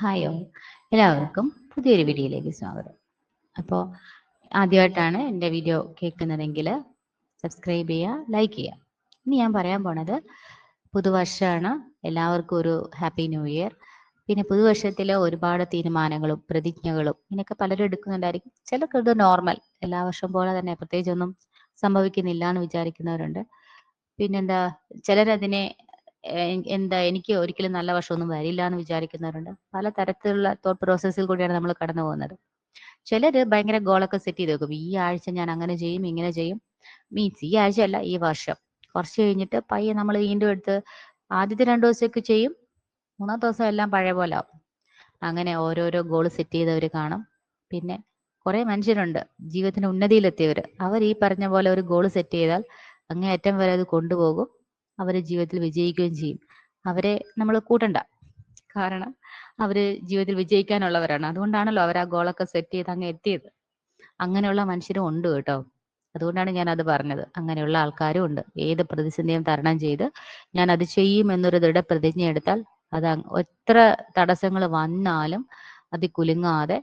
Hi എല്ലാവർക്കും പുതിയൊരു വീഡിയോയിലേക്ക് സ്വാഗതം. അപ്പോൾ ആദ്യമായിട്ടാണ് എന്റെ വീഡിയോ കേൾക്കുന്നതെങ്കിൽ സബ്സ്ക്രൈബ് ചെയ്യുക ലൈക്ക് ചെയ്യുക. ഇനി ഞാൻ പറയാൻ പോണത് പുതുവർഷമാണ് എല്ലാവർക്കും ഒരു ഹാപ്പി ന്യൂ ഇയർ പിന്നെ പുതുവർഷത്തിൽ ഒരുപാട് തീരുമാനങ്ങളും പ്രതിജ്ഞകളും ഇങ്ങനെയൊക്കെ പലരും എടുക്കുന്നുണ്ടായിരിക്കും. ചിലർക്ക് ഇത് നോർമൽ എല്ലാ വർഷം പോലെ തന്നെ പ്രത്യേകിച്ചൊന്നും സംഭവിക്കുന്നില്ല എന്ന് വിചാരിക്കുന്നവരുണ്ട്. പിന്നെന്താ ചിലരതിനെ എന്താ എനിക്ക് ഒരിക്കലും നല്ല വർഷമൊന്നും വരില്ല എന്ന് വിചാരിക്കുന്നവരുണ്ട്. പല തരത്തിലുള്ള തോട്ട് പ്രോസസ്സിൽ കൂടിയാണ് നമ്മൾ കടന്നു പോകുന്നത്. ചിലര് ഭയങ്കര ഗോളൊക്കെ സെറ്റ് ചെയ്ത് വെക്കും. ഈ ആഴ്ച ഞാൻ അങ്ങനെ ചെയ്യും ഇങ്ങനെ ചെയ്യും. മീൻസ് ഈ ആഴ്ച അല്ല ഈ വർഷം. കുറച്ച് കഴിഞ്ഞിട്ട് പയ്യെ നമ്മൾ വീണ്ടും എടുത്ത് ആദ്യത്തെ രണ്ടു ദിവസമൊക്കെ ചെയ്യും. മൂന്നാം ദിവസം എല്ലാം പഴയ പോലെ ആവും. അങ്ങനെ ഓരോരോ ഗോൾ സെറ്റ് ചെയ്തവർ കാണും. പിന്നെ കുറെ മനുഷ്യരുണ്ട്. ജീവിതത്തിന് ഉന്നതിയിലെത്തിയവർ അവർ ഈ പറഞ്ഞ പോലെ ഒരു ഗോൾ സെറ്റ് ചെയ്താൽ അങ്ങേയറ്റം വരെ അത് കൊണ്ടുപോകും. അവർ ജീവിതത്തിൽ വിജയിക്കുകയും ചെയ്യും. അവരെ നമ്മൾ കൂട്ടണ്ട. കാരണം അവർ ജീവിതത്തിൽ വിജയിക്കാനുള്ളവരാണ്. അതുകൊണ്ടാണല്ലോ അവർ ആ ഗോളൊക്കെ സെറ്റ് ചെയ്ത് അങ്ങ് എത്തിയത്. അങ്ങനെയുള്ള മനുഷ്യരും ഉണ്ട് കേട്ടോ. അതുകൊണ്ടാണ് ഞാൻ അത് പറഞ്ഞത്. അങ്ങനെയുള്ള ആൾക്കാരും ഉണ്ട്. ഏത് പ്രതിസന്ധിയും തരണം ചെയ്ത് ഞാൻ അത് ചെയ്യും എന്നൊരു ദൃഢ പ്രതിജ്ഞ എടുത്താൽ അത് എത്ര തടസ്സങ്ങൾ വന്നാലും അത് കുലുങ്ങാതെ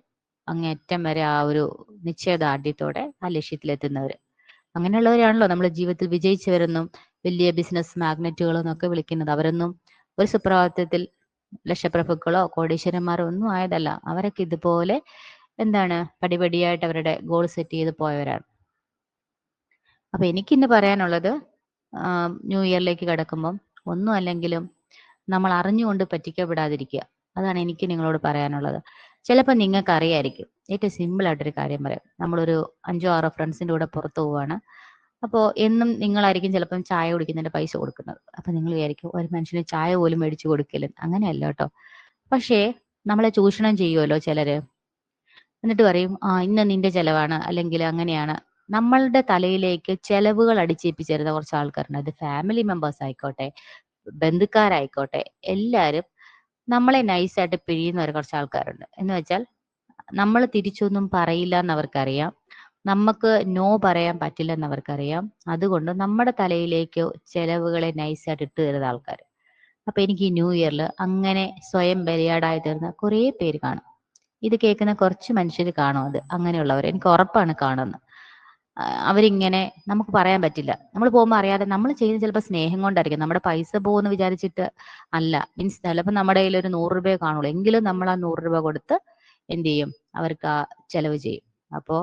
അങ്ങേറ്റം വരെ ആ ഒരു നിശ്ചയദാർഢ്യത്തോടെ ആ ലക്ഷ്യത്തിലെത്തുന്നവര്. അങ്ങനെയുള്ളവരാണല്ലോ നമ്മുടെ ജീവിതത്തിൽ വിജയിച്ചവരെന്നും വലിയ ബിസിനസ് മാഗ്നറ്റുകളോ എന്നൊക്കെ വിളിക്കുന്നത്. അവരൊന്നും ഒരു സുപ്രഭാതത്തിൽ ലക്ഷപ്രഭുക്കളോ കോടീശ്വരന്മാരോ ഒന്നും ആയതല്ല. അവരൊക്കെ ഇതുപോലെ എന്താണ് പടിപടിയായിട്ട് അവരുടെ ഗോൾ സെറ്റ് ചെയ്ത് പോയവരാണ്. അപ്പൊ എനിക്കിന്ന് പറയാനുള്ളത് ന്യൂ ഇയറിലേക്ക് കിടക്കുമ്പം ഒന്നും അല്ലെങ്കിലും നമ്മൾ അറിഞ്ഞുകൊണ്ട് പറ്റിക്കപ്പെടാതിരിക്കുക. അതാണ് എനിക്ക് നിങ്ങളോട് പറയാനുള്ളത്. ചിലപ്പോൾ നിങ്ങൾക്ക് അറിയായിരിക്കും ഏറ്റവും സിമ്പിൾ ആയിട്ടൊരു കാര്യം പറയാം. നമ്മളൊരു അഞ്ചോ ആറോ ഫ്രണ്ട്സിന്റെ കൂടെ പുറത്തു പോവാണ്. അപ്പോൾ എന്നും നിങ്ങളായിരിക്കും ചിലപ്പം ചായ കുടിക്കുന്നതിന്റെ പൈസ കൊടുക്കുന്നത്. അപ്പൊ നിങ്ങൾ വിചാരിക്കും ഒരു മനുഷ്യന് ചായ പോലും മേടിച്ചു കൊടുക്കില്ല അങ്ങനെയല്ല കേട്ടോ. പക്ഷേ നമ്മളെ ചൂഷണം ചെയ്യുമല്ലോ ചിലര്. എന്നിട്ട് പറയും ആ ഇന്ന് നിന്റെ ചെലവാണ് അല്ലെങ്കിൽ അങ്ങനെയാണ്. നമ്മളുടെ തലയിലേക്ക് ചെലവുകൾ അടിച്ചേൽപ്പിച്ചിരുന്ന കുറച്ച് ആൾക്കാരുണ്ട്. അത് ഫാമിലി മെമ്പേഴ്സ് ആയിക്കോട്ടെ ബന്ധുക്കാരായിക്കോട്ടെ എല്ലാരും നമ്മളെ നൈസായിട്ട് പിഴിയുന്ന ഒരു കുറച്ച് ആൾക്കാരുണ്ട്. എന്ന് വെച്ചാൽ നമ്മൾ തിരിച്ചൊന്നും പറയില്ല എന്ന് അവർക്കറിയാം നമുക്ക് നോ പറയാൻ പറ്റില്ലെന്ന് അവർക്കറിയാം അതുകൊണ്ട് നമ്മുടെ തലയിലേക്ക് ചെലവുകളെ നൈസായിട്ട് ഇട്ട് തരുന്ന ആൾക്കാർ അപ്പൊ എനിക്ക് ഈ ന്യൂ ഇയറിൽ അങ്ങനെ സ്വയം ബലിയാടായി തീർന്ന കുറേ പേര് കാണും. ഇത് കേൾക്കുന്ന കുറച്ച് മനുഷ്യർ കാണും അത്. അങ്ങനെയുള്ളവർ എനിക്ക് ഉറപ്പാണ് കാണുന്നത്. അവരിങ്ങനെ നമുക്ക് പറയാൻ പറ്റില്ല. നമ്മൾ പോകുമ്പോൾ അറിയാതെ നമ്മൾ ചെയ്യുന്ന ചിലപ്പോൾ സ്നേഹം കൊണ്ടായിരിക്കും. നമ്മുടെ പൈസ പോകുമെന്ന് വിചാരിച്ചിട്ട് അല്ല. മീൻസ് ചിലപ്പോൾ നമ്മുടെ കയ്യിൽ ഒരു നൂറ് രൂപയെ കാണുള്ളൂ. എങ്കിലും നമ്മൾ ആ നൂറ് രൂപ കൊടുത്ത് എന്ത് ചെയ്യും? അവർക്ക് ആ ചെലവ് ചെയ്യും. അപ്പോൾ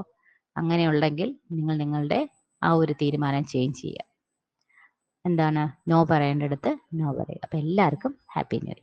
അങ്ങനെയുണ്ടെങ്കിൽ നിങ്ങൾ നിങ്ങളുടെ ആ ഒരു തീരുമാനം ചേഞ്ച് ചെയ്യുക. എന്താണ്? നോ പറയേണ്ടടുത്ത് നോ പറയുക അപ്പൊ എല്ലാവർക്കും ഹാപ്പി ന്യൂ ഇയർ